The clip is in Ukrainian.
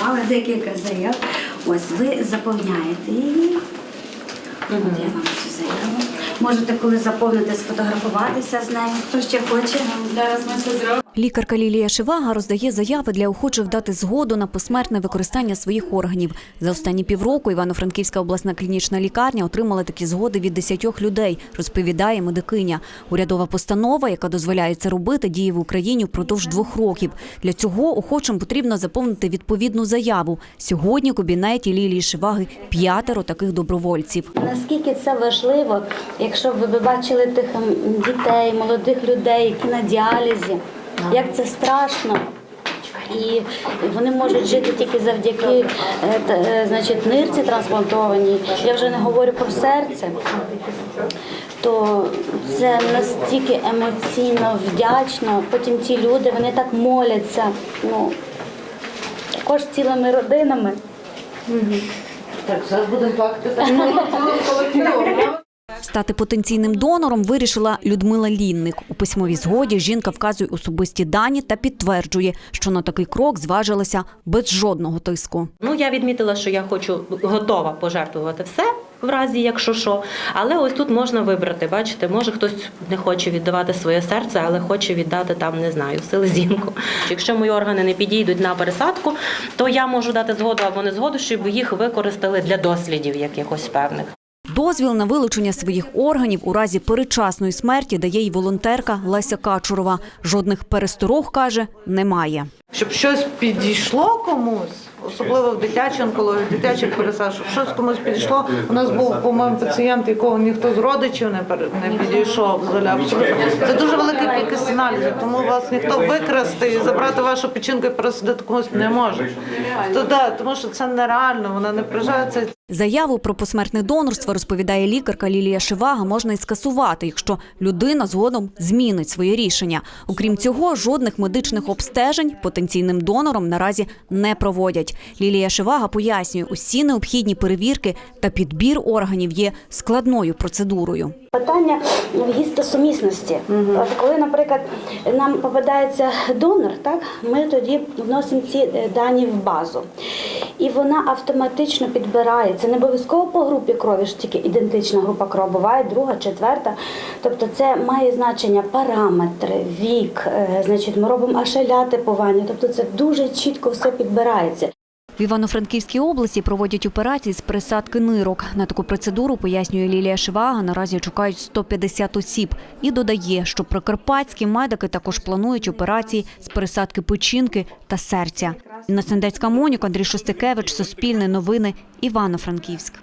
Але декілька заяв. Ось ви заповняєте її. От я вам цю заяву. Можете, коли заповните, сфотографуватися з нею, хто ще хоче. Зараз ми це зробимо. Лікарка Лілія Шивага роздає заяви для охочих дати згоду на посмертне використання своїх органів. За останні півроку Івано-Франківська обласна клінічна лікарня отримала такі згоди від десятьох людей, розповідає медикиня. Урядова постанова, яка дозволяє це робити, діє в Україні впродовж двох років. Для цього охочим потрібно заповнити відповідну заяву. Сьогодні в кабінеті Лілії Шиваги п'ятеро таких добровольців. Наскільки це важливо, якщо ви бачили тих дітей, молодих людей, які на діалізі, як це страшно. І вони можуть жити тільки завдяки е, е, значить, нирці трансплантованій. Я вже не говорю про серце. То це настільки емоційно вдячно. Потім ті люди вони так моляться. Ну, також цілими родинами. Так, зараз будемо плакати. Стати потенційним донором вирішила Людмила Лінник. У письмовій згоді жінка вказує особисті дані та підтверджує, що на такий крок зважилася без жодного тиску. Ну, я відмітила, що я хочу готова пожертвувати все. В разі, якщо що, але ось тут можна вибрати. Бачите, може хтось не хоче віддавати своє серце, але хоче віддати там, не знаю, селезінку. Якщо мої органи не підійдуть на пересадку, то я можу дати згоду або не згоду, щоб їх використали для дослідів якихось певних. Дозвіл на вилучення своїх органів у разі передчасної смерті дає й волонтерка Леся Качурова. Жодних пересторог каже немає. Щоб щось підійшло комусь, особливо в дитячій онкології, дитячих пересадок, щоб щось комусь підійшло. У нас був, по-моєму, пацієнт, якого ніхто з родичів не, не підійшов взагалі. Це дуже велика кількість аналізів, тому вас ніхто викрасти і забрати вашу печінку і пересадити комусь не може. То, да, тому що це нереально, вона не прижається. Заяву про посмертне донорство, розповідає лікарка Лілія Шивага, можна й скасувати, якщо людина згодом змінить своє рішення. Окрім цього, жодних медичних обстежень потенційним донором наразі не проводять. Лілія Шивага пояснює, усі необхідні перевірки та підбір органів є складною процедурою. Питання гістосумісності. Угу. коли, наприклад, нам попадається донор, так ми тоді вносимо ці е, дані в базу, і вона автоматично підбирає. Це не обов'язково по групі крові, ж тільки ідентична група крові, буває друга, четверта. Тобто, це має значення параметри, вік. е, Значить, ми робимо ашеля типування. Тобто, це дуже чітко все підбирається. В Івано-Франківській області проводять операції з пересадки нирок. На таку процедуру, пояснює Лілія Шивага, наразі чекають 150 осіб. І додає, що прикарпатські медики також планують операції з пересадки печінки та серця. Інна Сендецька Моніка, Андрій Шостикевич, Суспільне новини, Івано-Франківськ.